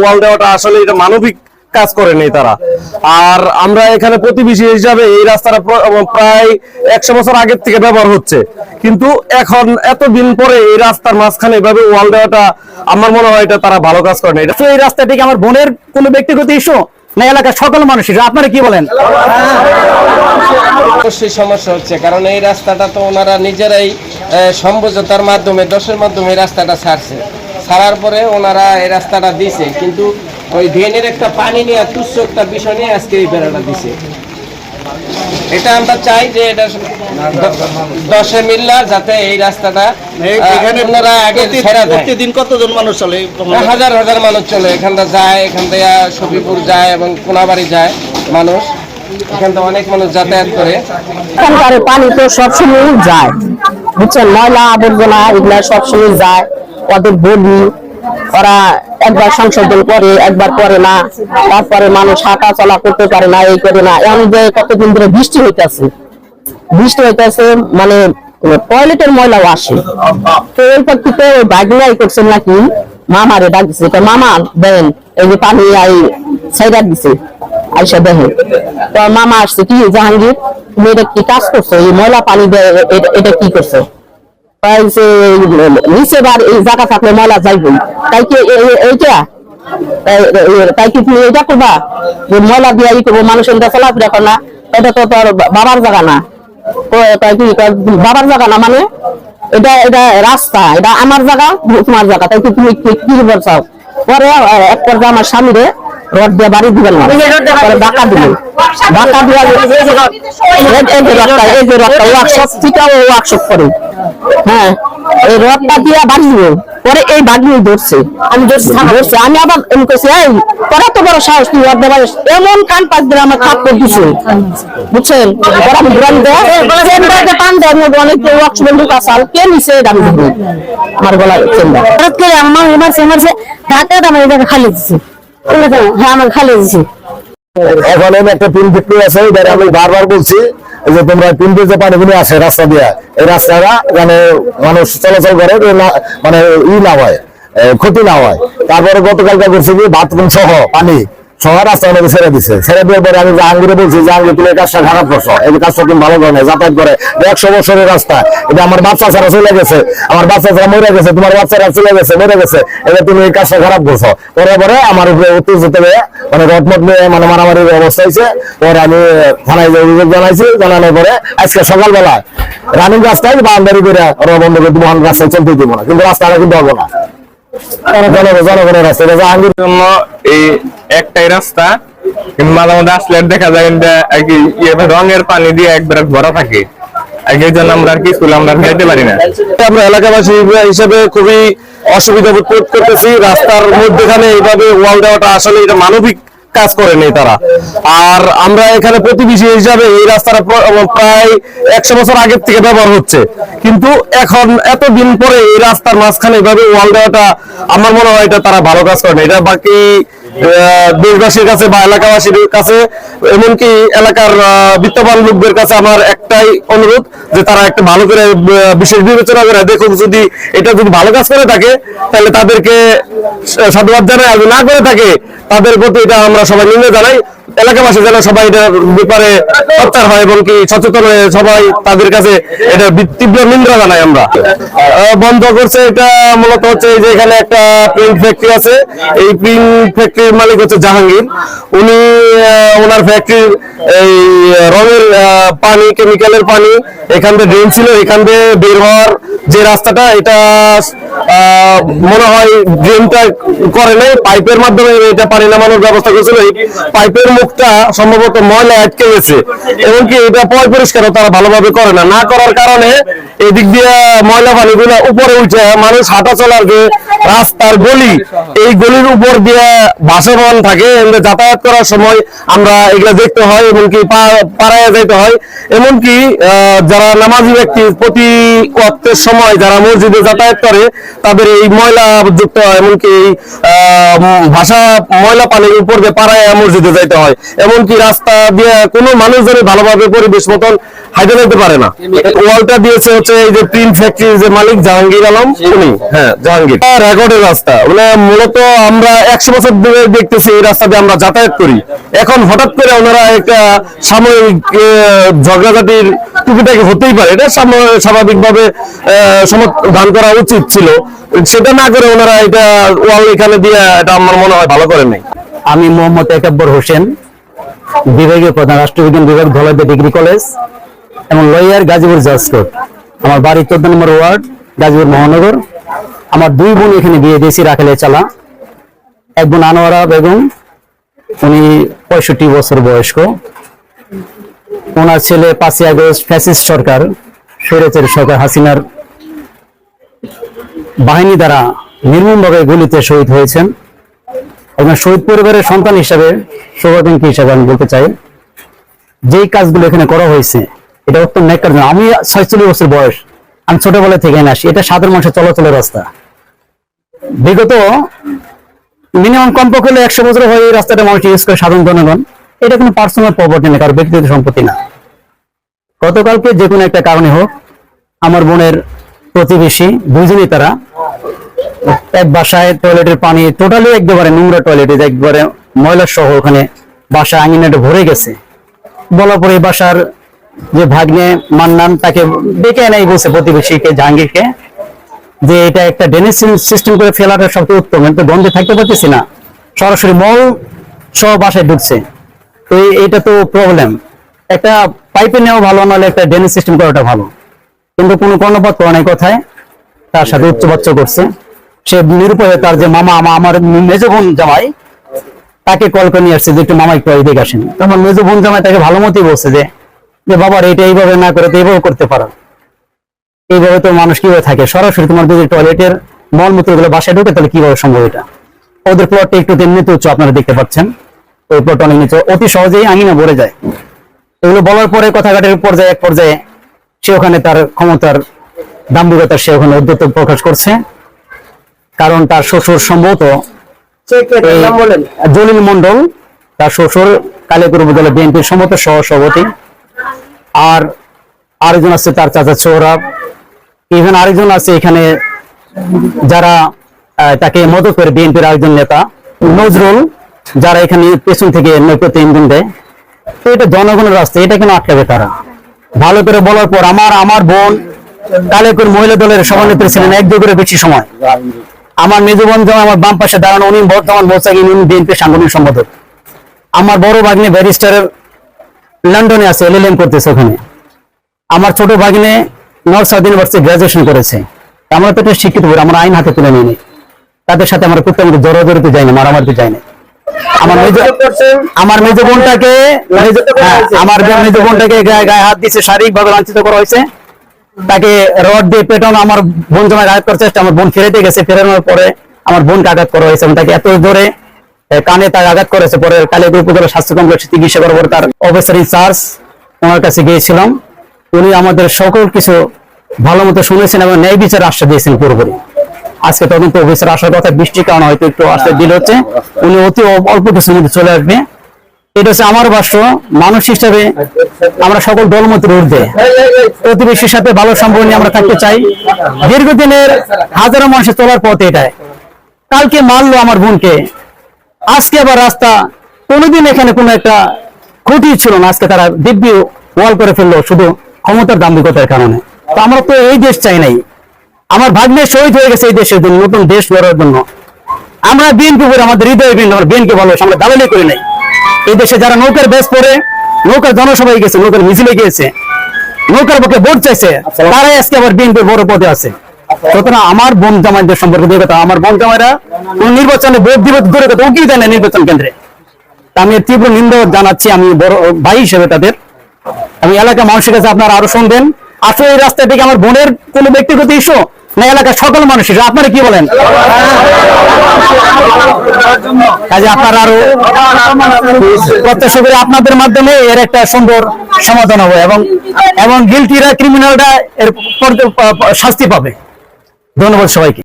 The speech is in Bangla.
ওয়াল দেওয়াটা আসলে এটা মানবিক কাজ করে নেই তারা। আর আমরা এখানে প্রতিবেশী হিসাবে এই রাস্তাটা প্রায় একশো বছর আগের থেকে ব্যবহার হচ্ছে। কিন্তু এখন এত দিন পরে এই রাস্তার মাঝখানে এভাবে ওয়াল দেওয়াটা আমার মনে হয় এটা তারা ভালো কাজ করে না এটা তো এই রাস্তাটি কি আমার বোনের কোনো ব্যক্তিগত ইস্যু? না এলাকার সকল মানুষের? আপনারা কি বলেন? অবশ্যই সমস্যা হচ্ছে কারণ এই রাস্তাটা তো ওনারা নিজেরাই সমঝোতার মাধ্যমে দশের মাধ্যমে এই রাস্তাটা ছাড়ছে। ছাড়ার পরে ওনারা এই রাস্তাটা দিছে কিন্তু ওই ড্রেনের একটা পানি নিয়ে তুচ্ছ একটা বিষয় নিয়ে আজকে এই বেড়াটা দিছে। এটা আমরা চাই যে এটা দশে মিল্লা যাতে এই রাস্তাটা প্রতিদিন কতজন মানুষ চলে? হাজার হাজার মানুষ চলে। এখানটা যায় এখান থেকে সফিপুর যায় এবং কোনাবাড়ি যায় মানুষ। এখান থেকে অনেক মানুষ যাতায়াত করে। এখানকার পানি তো সবসময় যায়। বুঝছেন? ময়লা আবর্জনা এগুলা সবসময় যায়। ওদের বলি, ওরা একবার সংশোধন করে, একবার করে না, তারপরে মানুষ হাঁটা চলা করতে পারে না, এই করে না। এমন যে কতদিন ধরে বৃষ্টি হইতেছে বৃষ্টি হইতেছে মানে টয়লেটের ময়লাও আসে। তো এই পক্ষে ওই বাগনাই করছেন নাকি, মামারে ডাক দিছে তো মামা, দেন, এই যে পানি আই সাইডা দিছে, আইসা দেখে তো মামা আসছে, কি জাহাঙ্গীর, তুমি এটা কি কাজ করছ? এই ময়লা পানি দেয় এটা- কি করছ? নিচে বার এই জায়গা থাকলে ময়লা যাইবই। তাই কি এ- এ- এইটা? তাই- কি তুমি এটা করবা? যে ময়লা দিয়ে ই করব মানুষ এটা চলাফেরা করে না। এটা তো তোর বাবার জায়গা না। তাই কি বাবার জায়গা না মানে? এটা এটা রাস্তা এটা আমার জায়গা তোমার জায়গা। তাই কি তুমি কি বলছাও? পরে এক পর্যায়ে আমার স্বামীরে রড দিয়ে বাড়ি দিবেন না। পরে দিবেন। ডাকা দিয়ে এই যে রডটা এই যে রডটা ওয়ার্কশপ থেকে ওয়ার্কশপ করে। হ্যাঁ এই রডটা দিয়ে বাড়ি পরে এই বাগনি ধরছে। আমি ধরছি আমি আবার এমনি কইছি এই তোরা তো বড় সাহস তুই রড দেবার এমন কান পাশ দিয়ে আমার খাপ করে দিছে বুঝছেন? ওরা আমি গ্রাম চেম্বারে পান দেয় অনেক লোক আসাল কে নিছে আমি আমার গলা চেম্বার। হঠাৎ করে আমার এমারছে এমারছে ঢাকা আমার এটাকে খালি দিছে। হ্যাঁ আমার খালি দিছে। এখন আমি একটা পিন ফ্যাক্টরি আছে এবার আমি বারবার বলছি যে তোমরা পিন যে পানিগুলি আছে রাস্তা দিয়ে, এই রাস্তাটা মানে মানুষ চলাচল করে মানে ই না হয় ক্ষতি না হয়। তারপরে গতকালকে করছে কি বাথরুম সহ পানি। সহ রাস্তা মধ্যে ছেড়ে দিছে। ছেড়ে তুমি কাজটা খারাপ করছ। এই কাজটা তুমি ভালো করো যাতায়াত করে। একশো রাস্তা। এটা আমার বাচ্চা ছাড়া চলে গেছে। আমার বাচ্চা ছাড়া মরে গেছে। তোমার বাচ্চারা চলে গেছে, মরে গেছে। এটা তুমি এই কাজটা খারাপ করছ। পরে পরে আমার উপরে মানে রটমট নিয়ে মানে মারামারির অবস্থা পরে আমি থানায় অভিযোগ জানাইছি, জানানোর পরে আজকে সকালবেলা রানিং রাস্তায় বাউন্ডারি করে ওরা বন্ধ করে দিব রাস্তায় চলতে দিব না। কিন্তু রাস্তাটা কিন্তু হবে না জনগণের রাস্তা। জাহাঙ্গীর জন্য এই একটাই রাস্তা মাঝে মধ্যে আসলে দেখা যায় আর কি রঙের পানি দিয়ে একবার ভরা থাকে। এইভাবে কাজ করে নেই তারা। আর আমরা এখানে প্রতিবেশী হিসাবে এই রাস্তাটা প্র- প্রায় একশো বছর আগের থেকে ব্যবহার হচ্ছে। কিন্তু এখন এত দিন পরে এই রাস্তার মাঝখানে এভাবে ওয়াল দেওয়াটা আমার মনে হয় এটা তারা ভালো কাজ করে না এটা বাকি দেশবাসীর কাছে বা এলাকাবাসীর কাছে, এমনকি এলাকার বিত্তবান লোকদের কাছে আমার একটাই অনুরোধ যে তারা একটা ভালো করে বিশেষ বিবেচনা করে দেখুক যদি এটা যদি ভালো কাজ করে থাকে, তাহলে তাদেরকে সাধুবাদ জানাই আর না করে থাকে, তাদের প্রতি এটা আমরা সবাই নিন্দা জানাই। এলাকাবাসী যেন সবাই এটার ব্যাপারে সত্যার হয় এবং কি সচেতন হয়ে সবাই তাদের কাছে এটা তীব্র নিন্দা জানাই আমরা। বন্ধ করছে এটা মূলত হচ্ছে যে এখানে একটা প্রিন্ট ফ্যাক্টরি আছে। এই প্রিন্ট ফ্যাক্টরির মালিক হচ্ছে জাহাঙ্গীর। উনি ওনার ফ্যাক্টরির এই, রঙের পানি কেমিক্যালের পানি, এখান থেকে ড্রেন ছিল, এখান থেকে বের হওয়ার যে রাস্তাটা, এটা মনে হয় ড্রেনটা করে নাই, পাইপের মাধ্যমে এটা পানি নামানোর ব্যবস্থা করেছিল। পাইপের মুখটা সম্ভবত ময়লা আটকে গেছে। এমনকি এটা পয় পরিষ্কারও তারা ভালোভাবে করে না। না করার কারণে এদিক দিয়ে ময়লা পানিগুলো উপরে উঠে মানুষ হাঁটা চলার যে রাস্তার গলি, এই গলির উপর দিয়ে ভাসমান থাকে। যাতায়াত করার সময় আমরা এগুলো দেখতে হয়, এমনকি পাড়ায় যাইতে হয়। এমনকি যারা নামাজি ব্যক্তি, প্রতি সময় যারা মসজিদে যাতায়াত করে তাদের এই ময়লা যুক্ত হয় এমনকি ভাষা ময়লা পানির উপর দিয়ে পাড়ায় মসজিদে যাইতে হয়। এমনকি রাস্তা দিয়ে কোনো মানুষজনই ভালোভাবে পরিবেশ মতন হাইতে নিতে পারে না। ওয়ালটা দিয়েছে হচ্ছে এই যে প্রিন্ট ফ্যাক্টরির যে মালিক জাহাঙ্গীর আলম উনি। হ্যাঁ জাহাঙ্গীর। রেকর্ডের রাস্তা। মানে মূলত আমরা একশো বছর ধরে দেখতেছি এই রাস্তা দিয়ে আমরা যাতায়াত করি। এখন হঠাৎ করে ওনারা একটা সাময়িক ঝগড়াঝাটির টুকিটাকি হতেই পারে। এটা স্বাভাবিকভাবে আহ, সমাধান করা উচিত ছিল। সেটা না করে ওনারা এটা ওয়াল এখানে দিয়ে এটা আমার মনে হয় ভালো করেন নাই। আমি মোহাম্মদ একাব্বর হোসেন, বিভাগীয় প্রধান, রাষ্ট্রবিজ্ঞান বিভাগ, ধলাইদা ডিগ্রি কলেজ, এবং লয়ার গাজীপুর জাজ কোর্ট আমার বাড়ি চোদ্দ নম্বর ওয়ার্ড, গাজীপুর মহানগর। আমার দুই বোন এখানে বিয়ে দিয়েছি, রাখালে চালা এক বোন আনোয়ারা বেগম, উনি পঁয়ষট্টি বছর বয়স্ক। ওনার ছেলে পাঁচই আগস্ট ফ্যাসিস্ট সরকার স্বৈরাচারী সরকার হাসিনার বাহিনী দ্বারা নির্মমভাবে গুলিতে শহীদ হয়েছেন। এবং শহীদ পরিবারের সন্তান হিসাবে সৌভাগ্যী হিসাবে আমি বলতে চাই, যেই কাজগুলো এখানে করা হয়েছে, এটা অত্যন্ত নেককার জন্য। আমি ছয়চল্লিশ বছর বয়স, আমি ছোটবেলা থেকে আসি, এটা সাধারণ মানুষের চলাচলের রাস্তা। বিগত মিনিমাম কমপক্ষে হলে একশো বছর হয়ে এই রাস্তাটা মানুষ ইউজ করে সাধারণ জনগণ। এটা কোনো পার্সোনাল প্রপার্টি না কারও ব্যক্তিগত সম্পত্তি না। গতকালকে যে কোনো একটা কারণে হোক, আমার বোনের প্রতিবেশী দুইজনই তারা। এক বাসায় টয়লেটের পানি টোটালি একেবারে নোংরা টয়লেট একবারে ময়লা সহ ওখানে বাসা আঙিনাটা ভরে গেছে। বলার পরে বাসার যে ভাগ্নে মান্নান, তাকে ডেকে এনে বলছে প্রতিবেশীকে, জাহাঙ্গীরকে, যে এটা একটা ড্রেনেজ সিস্টেম করে ফেলাটা সবচেয়ে উত্তম কিন্তু গন্ধে থাকতে পারতেছি না। সরাসরি মল সহ বাসায় ঢুকছে। তো এইটা তো প্রবলেম একটা পাইপে নেওয়া ভালো, নাহলে একটা ড্রেনেজ সিস্টেম করাটা ভালো। কিন্তু কোনো কর্ণপাত করে নাই কথায়। তার সাথে উচ্চবাচ্য করছে। সে নিরুপায় তার যে মামা আমার মেজ বোন জামাই, তাকে কল করে নিয়ে আসছে যে একটু মামা একটু এদিকে আসেন। আমার মেজ বোন জামাই তাকে ভালো মতোই বলছে যে যে বাবার এটা এইভাবে না করে তো এইভাবে করতে পারো। এইভাবে তো মানুষ কীভাবে থাকে? সরাসরি তোমার যদি টয়লেটের মলমূত্রগুলো বাসায় ঢুকে তাহলে কীভাবে সম্ভব এটা? ওদের প্লটটা একটু তেমনিতে উচ্চ আপনারা দেখতে পাচ্ছেন। ওই প্লট অনেক নিচে, অতি সহজেই আঙিনা ভরে যায়। এগুলো বলার পরে কথা কথাঘাটের পর্যায়ে এক পর্যায়ে সে ওখানে তার ক্ষমতার দাম্ভিকতা সে ওখানে উদ্যত প্রকাশ করছে। কারণ তার শ্বশুর সম্ভবত জলিল মন্ডল তার শ্বশুর কালীপুর উপজেলা বিএনপির সম্মত সহ সভাপতি আর আরেকজন আছে তার চাচা সৌরভ। ইভেন আরেকজন আছে এখানে যারা তাকে মদত করে বিএনপির আরেকজন নেতা নজরুল যারা এখানে পেছন থেকে নৈপথ্য ইন্ধন দেয়। তো এটা জনগণের রাস্তা এটা কেন আটকাবে তারা? ভালো করে বলার পর আমার আমার বোন কালেকুর মহিলা দলের সভানেত্রী ছিলেন, এক দু করে বেশি সময়। আমার মেজ বোন যেমন আমার বাম পাশে দাঁড়ানো, উনি বর্তমান মোসাকি উনি বিএনপি সাংগঠনিক সম্পাদক। আমার বড় ভাগ্নে ব্যারিস্টারের লন্ডনে আছে এলএলএম করতেছে ওখানে। আমার ছোট ভাগ্নে নর্থ সাউথ ইউনিভার্সিটি গ্রাজুয়েশন করেছে। আমরা তো শিক্ষিত বই আমরা আইন হাতে তুলে নিই তাদের সাথে আমরা করতে আমাদের জড়াজড়িতে যাই না মারামারিতে যাই না আমার মেজ আমার মেজ বোনটাকে মেজ- হ্যাঁ, আমার মেজ বোনটাকে গায়ে গায়ে হাত দিয়েছে শারীরিক ভাবে লাঞ্ছিত করা হয়েছে। তাকে রড দিয়ে পেটানো আমার বোন জমায় আঘাত করার চেষ্টা আমার বোন ফেরাতে গেছে। ফেরানোর পরে আমার বোনকে আঘাত করা হয়েছে তাকে এত কানে তার আঘাত করেছে। পরে কালিয়াপুর উপজেলা স্বাস্থ্য কমপ্লেক্সে চিকিৎসা করার পরে তার অফিসার ইনচার্জ ওনার কাছে গিয়েছিলাম। উনি আমাদের সকল কিছু ভালো মতো শুনেছেন এবং ন্যায় বিচার আশ্বাস দিয়েছেন পুরোপুরি। আজকে তদন্ত অফিসার আসার কথা বৃষ্টির কারণে হয়তো একটু আসতে দিল হচ্ছে। উনি অতি অল্প কিছুর মধ্যে চলে আসবে। এটা হচ্ছে আমার ভাষ্য মানুষ হিসাবে আমরা সকল দলমতের ঊর্ধ্বে। প্রতিবেশীর সাথে ভালো সম্পর্ক নিয়ে আমরা থাকতে চাই। দীর্ঘদিনের হাজারো মানুষের চলার পথ এটাই। কালকে মারলো আমার বোনকে। আজকে আবার রাস্তা কোনোদিন এখানে কোনো একটা খুঁটি ছিল না। আজকে তারা দিব্যি ওয়াল করে ফেলল শুধু ক্ষমতার দাম্ভিকতার কারণে। তো আমরা তো এই দেশ চাই নাই। আমার ভাগ্নে শহীদ হয়ে গেছে এই দেশের জন্য নতুন দেশ গড়ার জন্য। আমরা বিএনপি করে আমাদের হৃদয় বিন আমরা বিএনপি ভালোবাসি আমরা দালালি করি নাই। এই দেশে যারা নৌকার বেশ পড়ে নৌকার জনসভায় গেছে নৌকার মিছিলে গিয়েছে নৌকার পক্ষে ভোট চাইছে তারাই আজকে আবার বিএনপি বড় পদে আছে। সুতরাং আমার বোন জামাইদের সম্পর্কে দিয়ে কথা আমার বোন জামাইরা কোন নির্বাচনে ভোট দিবে করে কথা উকিল দেয় না নির্বাচন কেন্দ্রে। তা আমি তীব্র নিন্দা জানাচ্ছি আমি বড় ভাই হিসেবে তাদের। আমি এলাকা মানুষের কাছে আপনারা আরও শুনবেন। আসলে এই রাস্তা থেকে আমার বোনের কোনো ব্যক্তিগত ইস্যু না, এলাকার সকল মানুষের। আপনারা কি বলেন? কাজে আপনারা আরও প্রত্যাশা আপনাদের মাধ্যমে এর একটা সুন্দর সমাধান হবে এবং এবং গিলটিরা ক্রিমিনালরা এর শাস্তি পাবে। ধন্যবাদ সবাইকে।